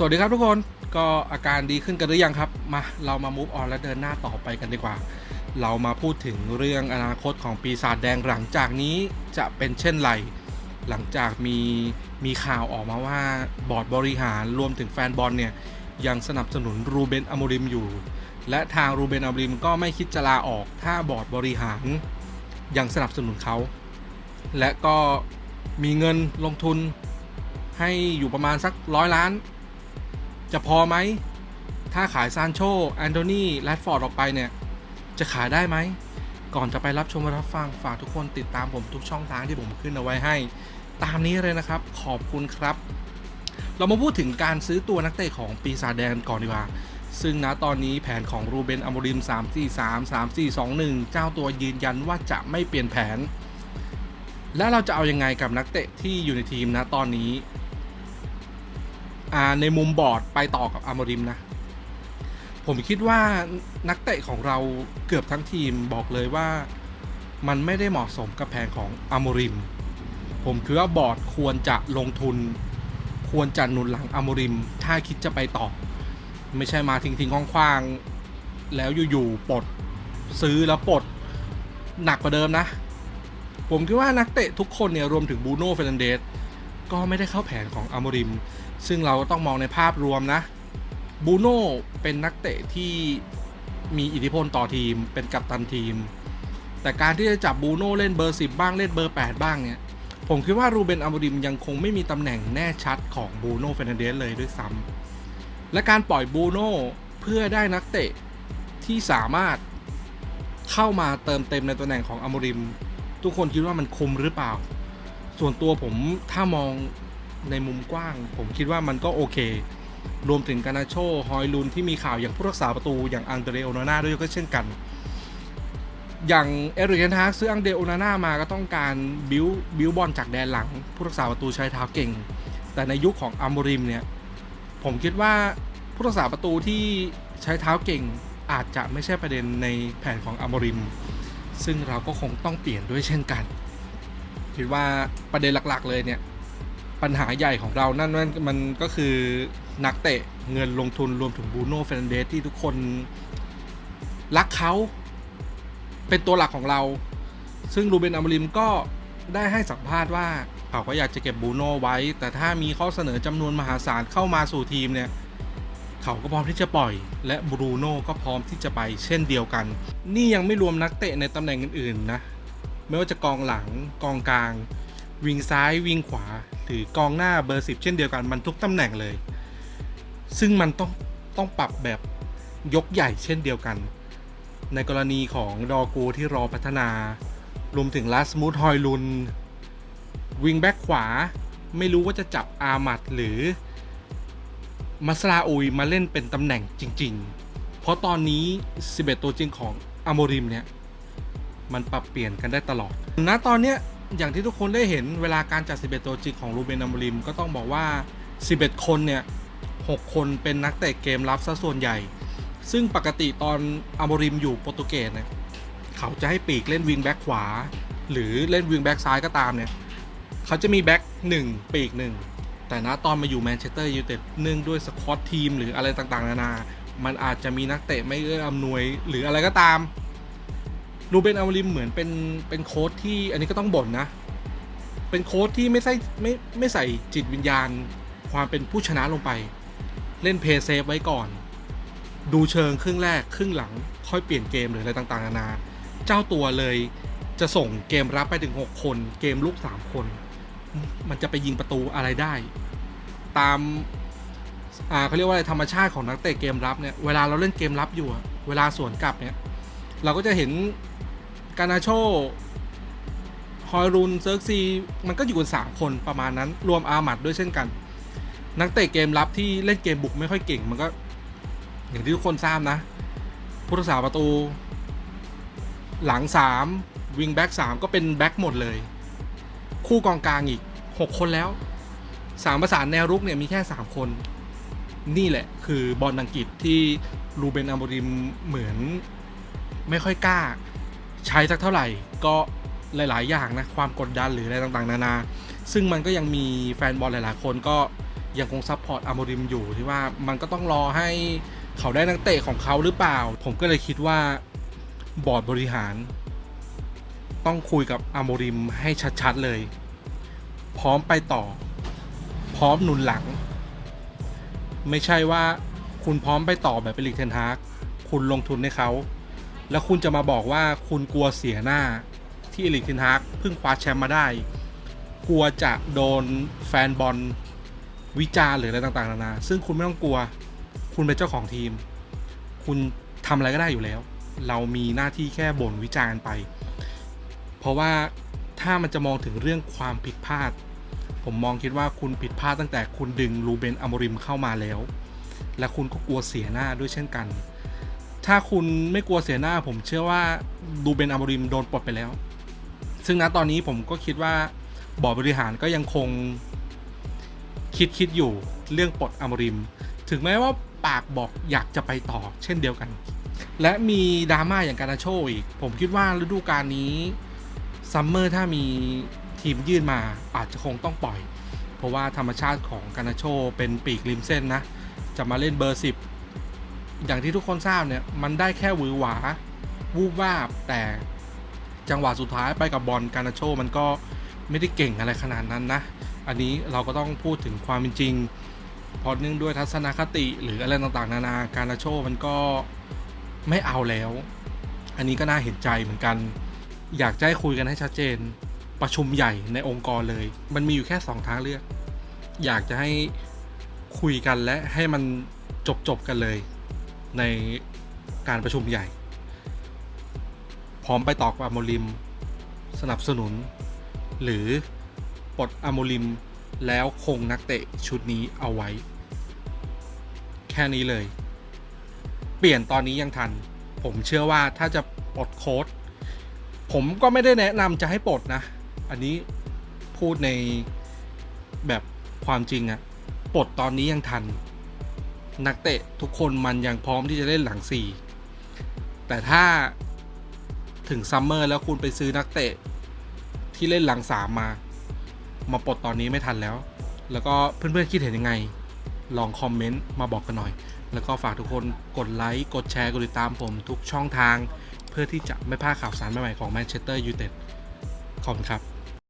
สวัสดีครับทุกคนก็อาการดีขึ้นกันหรือยังครับ มาเรามามูฟออนและเดินหน้าต่อไปกันดีกว่า เรามาพูดถึงเรื่องอนาคตของปีศาจแดงหลังจากนี้จะเป็นเช่นไร หลังจากมีมีข่าวออกมาว่าบอร์ดบริหารรวมถึงแฟนบอลเนี่ยยังสนับสนุนรูเบนอโมริมอยู่ และทางรูเบนอโมริมก็ไม่คิดจะลาออกถ้าบอร์ดบริหารยังสนับสนุนเขา และก็มีเงินลงทุนให้อยู่ประมาณสักร้อยล้าน จะพอไหม ถ้าขายซานโชแอนโทนีแรดฟอร์ดออกไปเนี่ย จะขายได้ไหม ก่อนจะไปรับชมรับฟังฝากทุกคนติดตามผมทุกช่องทางที่ผมขึ้นเอาไว้ให้ ตามนี้เลยนะครับ ขอบคุณครับ เรามาพูดถึงการซื้อตัวนักเตะของปีศาจแดงก่อนดีกว่า ซึ่งณตอนนี้แผนของรูเบนอโมริม 343 3421 เจ้าตัวยืนยันว่าจะไม่เปลี่ยนแผน และเราจะเอายังไงกับนักเตะที่อยู่ในทีมนะตอนนี้ ในมุมบอร์ดไปต่อกับอโมริมนะ ผมคิดว่านักเตะของเราเกือบทั้งทีมบอกเลยว่ามันไม่ได้เหมาะสมกับแผนของอโมริม ผมคิดว่าบอร์ดควรจะลงทุน ควรจะหนุนหลังอโมริม ถ้าคิดจะไปต่อ ไม่ใช่มาทิ้งทิ้งๆคว้างๆแล้วอยู่ๆปลดซื้อแล้วปลดหนักกว่าเดิมนะ ผมคิดว่านักเตะทุกคนเนี่ยรวมถึงบูโน่เฟรนเดส ก็ไม่ได้เข้าแผนของอโมริม ซึ่งเราก็ต้องมองในภาพรวมนะบูโน่เป็นนักเตะที่มีอิทธิพลต่อทีม เป็นกัปตันทีม แต่การที่จะจับบูโน่เล่นเบอร์ 10 บ้างเล่นเบอร์ 8 บ้างเนี่ย ผมคิดว่ารูเบนอโมริมยังคงไม่มีตำแหน่งแน่ชัดของบูโน่เฟรนเดสเลยด้วยซ้ำและการปล่อยบูโน่เพื่อได้นักเตะที่สามารถเข้ามาเติมเต็มในตำแหน่งของอโมริม ทุกคนคิดว่ามันคุ้มหรือเปล่า ส่วนตัวผมถ้ามองในมุมกว้าง ผมคิดว่ามันก็โอเค รวมถึงกานาโชฮอยลุนที่มีข่าวอย่างผู้รักษาประตูอย่างอังเดเรโอนาน่าด้วยก็เช่นกัน อย่างเอริกเทนฮากซื้ออังเดโอนาน่ามาก็ต้องการบิวบิวบอลจากแดนหลัง ผู้รักษาประตูใช้เท้าเก่ง แต่ในยุคของอัมโมริมเนี่ยผมคิดว่าผู้รักษาประตูที่ใช้เท้าเก่งอาจจะไม่ใช่ประเด็นในแผนของอัมโมริม ซึ่งเราก็คงต้องเปลี่ยนด้วยเช่นกัน คิดว่าประเด็นหลักๆ เลยเนี่ย ปัญหาใหญ่ของเรานั่นมันมันก็คือนักเตะเงินลงทุนรวมถึงบูโน่เฟรนเดสที่ทุกคนรักเขาเป็นตัวหลักของเรา ซึ่งรูเบนอมริมก็ได้ให้สัมภาษณ์ว่าเขาก็อยากจะเก็บบูโน่ไว้ แต่ถ้ามีข้อเสนอจำนวนมหาศาลเข้ามาสู่ทีมเนี่ย เขาก็พร้อมที่จะปล่อย และบรูโน่ก็พร้อมที่จะไปเช่นเดียวกัน นี่ยังไม่รวมนักเตะในตำแหน่งอื่นๆนะ ไม่ว่าจะกองหลังกองกลาง วิงซ้ายวิงขวา หรือกองหน้าเบอร์สิบเช่นเดียวกันมันทุกตำแหน่งเลย ซึ่งมันต้องต้องปรับแบบยกใหญ่เช่นเดียวกัน ในกรณีของดอกูที่รอพัฒนารวมถึงลาสมูทฮอยลุนวิงแบ็กขวา ไม่รู้ว่าจะจับอามัดหรือมัสลาอุยมาเล่นเป็นตำแหน่งจริง ๆ เพราะตอนนี้ 11 ตัวจริงของอโมริมเนี่ย มันปรับเปลี่ยนกันได้ตลอดณตอนเนี้ยอย่างที่ทุกคนได้เห็นเวลาการจัด 11 ตัวจริงของรูเบนอมริม ก็ต้องบอกว่า 11 คนเนี่ย 6 คนเป็นนักเตะเกมรับซะส่วนใหญ่ ซึ่งปกติตอนอโมริมอยู่โปรตุเกสเนี่ยเขาจะให้ปีกเล่นวิงแบ็กขวา หรือเล่นวิงแบ็กซ้ายก็ตามเนี่ย เขาจะมีแบ็กหนึ่งปีกหนึ่งแต่ณตอนมาอยู่แมนเชสเตอร์ยูไนเต็ดเนื่องด้วยสควอตทีมหรืออะไรต่างๆ นานา มันอาจจะมีนักเตะไม่เอื้ออำนวย หรืออะไรก็ตาม รูเบนอามริมเหมือนเป็นเป็นโค้ชที่อันนี้ก็ต้องบ่นนะ เป็นโค้ชที่ไม่ใส่ไม่ไม่ใส่จิตวิญญาณ ความเป็นผู้ชนะลงไป เล่นเพย์เซฟไว้ก่อน ดูเชิงครึ่งแรกครึ่งหลัง ค่อยเปลี่ยนเกมหรืออะไรต่างๆนานา เจ้าตัวเลยจะส่งเกมรับไปถึง 6 คน เกมลุก3 คน มันจะไปยิงประตูอะไรได้ ตามอ่าเขาเรียกว่าอะไรธรรมชาติของนักเตะเกมรับเนี่ย เวลาเราเล่นเกมรับอยู่ เวลาสวนกลับเนี่ย เราก็จะเห็น กานาโชฮอยรุนเซิร์กซีมันก็อยู่กันสามคนประมาณนั้นรวมอาหมัดด้วยเช่นกัน นักเตะเกมรับที่เล่นเกมบุกไม่ค่อยเก่งมันก็ อย่างที่ทุกคนทราบนะผู้รักษาประตู หลังสามวิงแบ็กสามก็เป็นแบ็กหมดเลย คู่กองกลางอีกหกคนแล้วสามประสานแนวรุกเนี่ยมีแค่สามคน นี่แหละคือบอลอังกฤษที่รูเบนอามริมเหมือนไม่ค่อยกล้า ใช้สักเท่าไหร่ก็หลาย ๆ อย่างนะความกดดันหรืออะไรต่างๆ นานา ซึ่งมันก็ยังมีแฟนบอลหลาย ๆ คนก็ยังคงซัพพอร์ตอาโมริมอยู่ที่ว่ามันก็ต้องรอให้เขาได้นักเตะของเขาหรือเปล่า ผมก็เลยคิดว่าบอร์ดบริหาร ต้องคุยกับอาโมริมให้ชัด ๆ เลย พร้อมไปต่อ พร้อมหนุนหลัง ไม่ใช่ว่าคุณพร้อมไปต่อแบบเป็นลิกเทนฮากคุณลงทุนให้เขา แล้วคุณจะมาบอกว่าคุณกลัวเสียหน้าที่เอลิกเทนฮากเพิ่งคว้าแชมป์มาได้ กลัวจะโดนแฟนบอลวิจารหรืออะไรต่างๆนานาซึ่งคุณไม่ต้องกลัว คุณเป็นเจ้าของทีม คุณทำอะไรก็ได้อยู่แล้ว เรามีหน้าที่แค่บ่นวิจารณ์ไป เพราะว่าถ้ามันจะมองถึงเรื่องความผิดพลาด ผมมองคิดว่าคุณผิดพลาดตั้งแต่คุณดึงรูเบนอมริมเข้ามาแล้ว และคุณก็กลัวเสียหน้าด้วยเช่นกัน ถ้าคุณไม่กลัวเสียหน้า ผมเชื่อว่ารูเบนอโมริมโดนปลดไปแล้ว ซึ่งณตอนนี้ผมก็คิดว่าบอร์ดบริหารก็ยังคงคิดคิดอยู่เรื่องปลดอโมริม ถึงแม้ว่าปากบอกอยากจะไปต่อเช่นเดียวกัน และมีดราม่าอย่างการาโชอีก ผมคิดว่าฤดูกาลนี้ซัมเมอร์ถ้ามีทีมยื่นมาอาจจะคงต้องปล่อย เพราะว่าธรรมชาติของการาโชเป็นปีกริมเส้นนะ จะมาเล่นเบอร์ 10 อย่างที่ทุกคนทราบเนี่ยมันได้แค่หวือหวาวูบวาบแต่จังหวะสุดท้ายไปกับบอลการนาโชมันก็ไม่ได้เก่งอะไรขนาดนั้นนะ อันนี้เราก็ต้องพูดถึงความเป็นจริงเพราะเนื่องด้วยทัศนคติหรืออะไรต่างๆ นานาการนาโชมันก็ไม่เอาแล้ว อันนี้ก็น่าเห็นใจเหมือนกัน อยากจะให้คุยกันให้ชัดเจน ประชุมใหญ่ในองค์กรเลย มันมีอยู่แค่สองทางเลือก อยากจะให้คุยกันและให้มันจบๆกันเลย ในการประชุมใหญ่ พร้อมไปตอกับอโมริม สนับสนุน หรือปลดอโมริมแล้วคงนักเตะชุดนี้เอาไว้ แค่นี้เลย เปลี่ยนตอนนี้ยังทัน ผมเชื่อว่าถ้าจะปลดโค้ดผมก็ไม่ได้แนะนำจะให้ปลดนะ อันนี้พูดในแบบความจริงอะปลดตอนนี้ยังทัน นักเตะทุกคนมันยังพร้อมที่จะเล่นหลังสี่แต่ถ้าถึงซัมเมอร์แล้วคุณไปซื้อนักเตะที่เล่นหลังสามมา มาปลดตอนนี้ไม่ทันแล้ว แล้วก็เพื่อนๆคิดเห็นยังไง ลองคอมเมนต์มาบอกกันหน่อย แล้วก็ฝากทุกคนกดไลค์กดแชร์กดติดตามผมทุกช่องทาง เพื่อที่จะไม่พลาดข่าวสารใหม่ๆของแมนเชสเตอร์ยูไนเต็ดขอบคุณครับ